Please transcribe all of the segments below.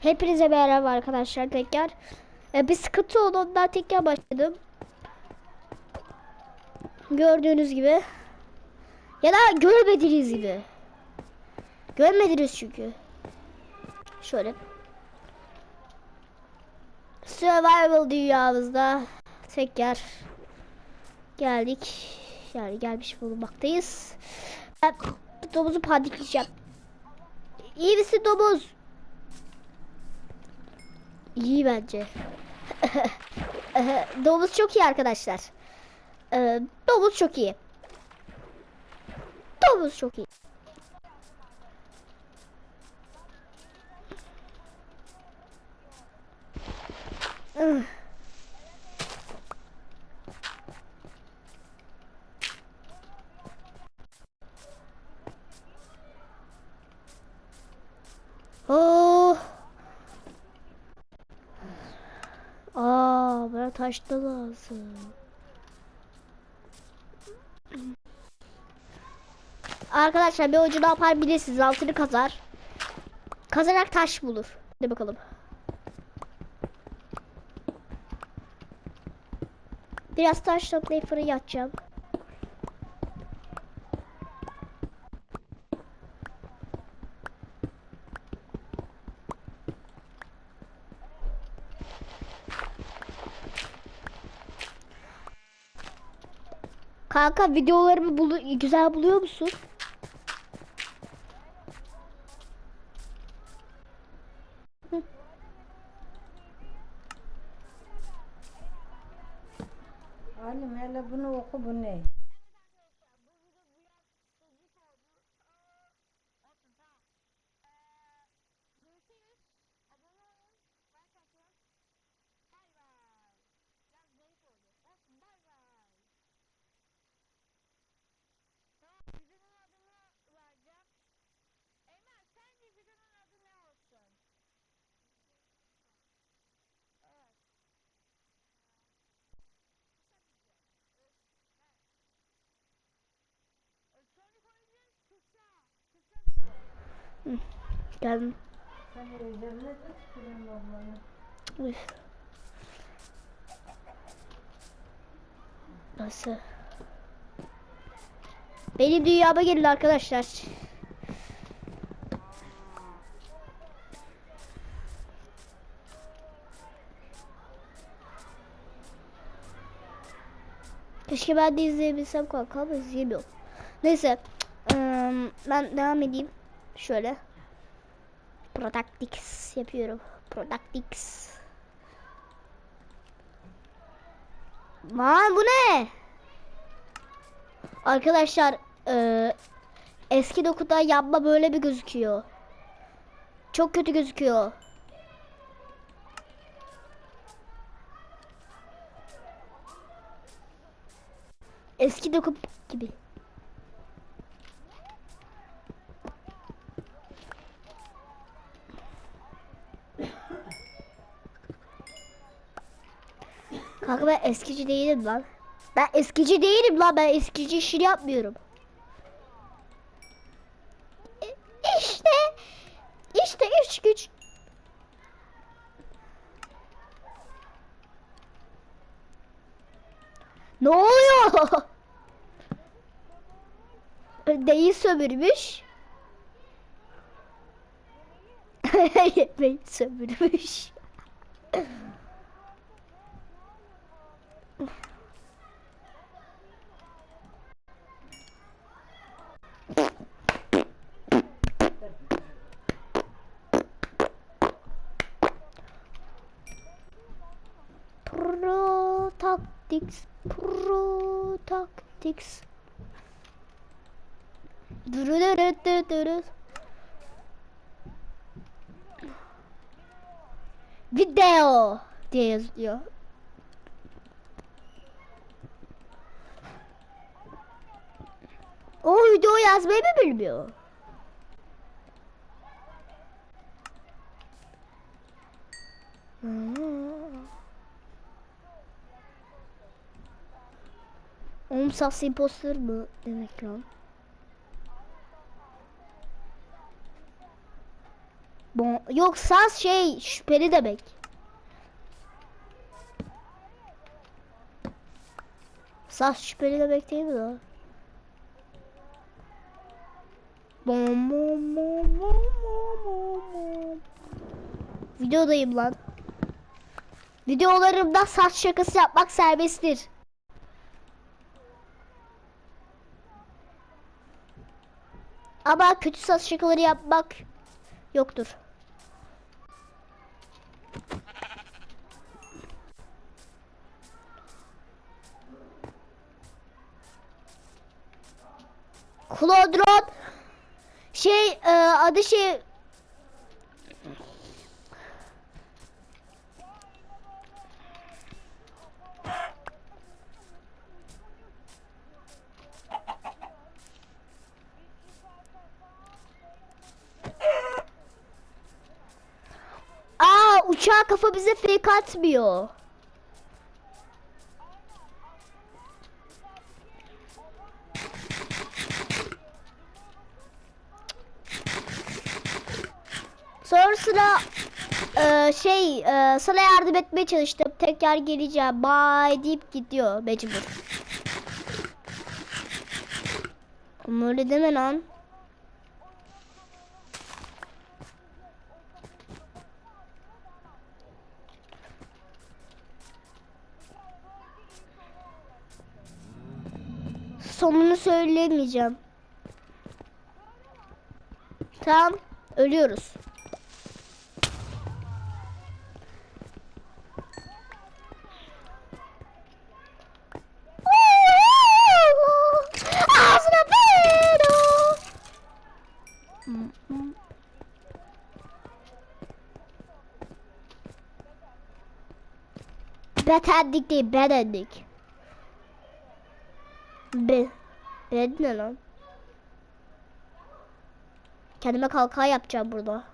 Hepinize merhaba arkadaşlar tekrar. Ee, bir sıkıntı oldu ondan tekrar başladım. Gördüğünüz gibi. Ya da görmediğiniz gibi. Görmediniz çünkü. Şöyle. Survival dünyamızda tekrar geldik. Yani gelmiş bulunmaktayız. Ben domuzu pandikleyeceğim. İyi misin domuz? İyi bence. domuz çok iyi arkadaşlar. Ee, domuz çok iyi. Domuz çok iyi. Ih. Oh. Aa, bana taş da lazım. Arkadaşlar bir oyuncu ne yapar bilirsiniz altını kazar. Kazarak taş bulur. Hadi bakalım. Biraz taş toplayıp fırın yapacağım. Kanka videolarımı bulu güzel buluyor musun? Geldim. Sen heyecanlı. Üf. Nasıl? Benim dünyama gelin arkadaşlar. Keşke ben de izleyebilsem kanka ama izleyemiyorum. Neyse. ıı, ben devam edeyim. Şöyle. Productix yapıyorum. Productix. Lan bu ne? Arkadaşlar eee, eski dokuda yapma böyle bir gözüküyor. Çok kötü gözüküyor. Eski doku gibi. Kanka ben eskici değilim lan. Ben eskici değilim lan. Ben eskici işini yapmıyorum. İ- İşte. işte iş güç. Ne oluyor? Neyi sömürmüş? Yemeği sömürmüş. Pro tactics, pro tactics. Video diye yazıyor. O video yazmayı mı bilmiyor? Hmm. Oğlum sas imposter mı demek lan? Bon Yok saz şey şüpheli demek. Saz şüpheli demek değil mi o? Bom bom bom bom bom bom. Videodayım lan. Videolarımda saç şakası yapmak serbesttir. Ama kötü saç şakaları yapmak yoktur. Klodron şey e, adı şey Aa uçağa kafa bize fake atmıyor. Sonrasında e, şey e, sana yardım etmeye çalıştım. Tekrar geleceğim. Bye deyip gidiyor mecbur. Ama öyle deme lan. Sonunu söylemeyeceğim. Tamam, ölüyoruz. Betendik değil, bedendik. Be. Bed ne lan? Kendime kalkan yapacağım burada.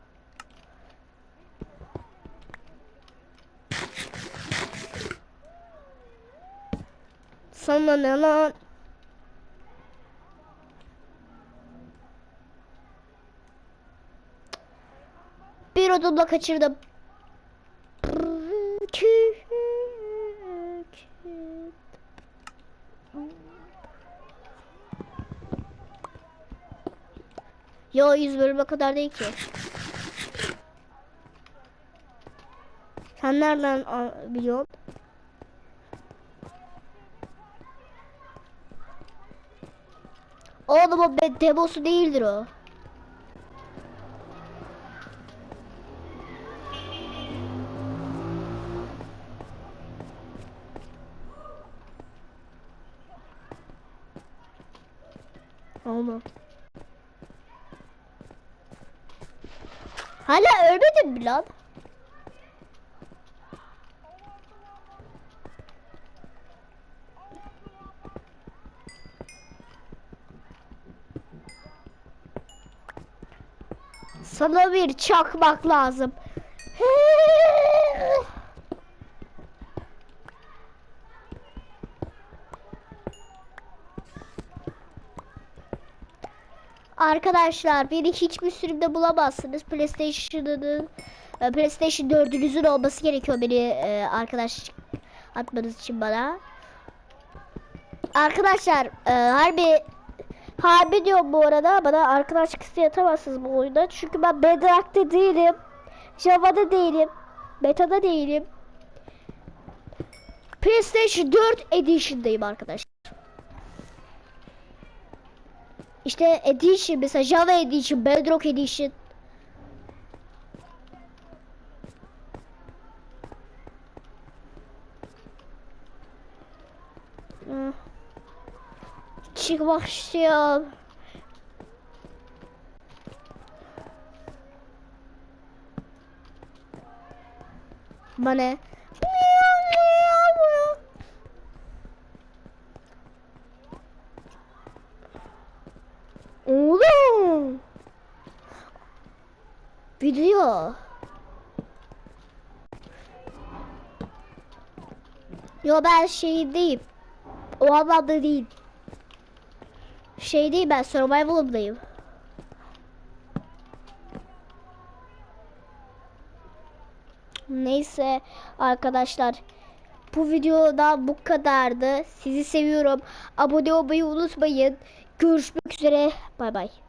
Sana ne lan? Bir odamda kaçırdım. Yo 100 bölüme kadar değil ki. Sen nereden biliyorsun? Oğlum o demosu değildir o. Oğlum. Hala ölmedin mi? Sana bir çakmak lazım. Arkadaşlar beni hiçbir sürümde bulamazsınız. PlayStation'ın e, PlayStation 4'ünüzün olması gerekiyor beni e, arkadaş atmanız için bana. Arkadaşlar e, harbi harbi diyorum bu arada bana arkadaş kısmı atamazsınız bu oyunda. Çünkü ben Bedrock'ta değilim. Java'da değilim. Beta'da değilim. PlayStation 4 Edition'dayım arkadaşlar. İşte Edition mesela Java Edition, Bedrock Edition. Hı. Çıkmak istiyorum. Bana. Oğlum. Video. Yo ben şey değil. O anlamda değil. Şey değil ben survival'ımdayım. Neyse arkadaşlar. Bu videoda bu kadardı. Sizi seviyorum. Abone olmayı unutmayın. Görüşmek üzere. Bay bay.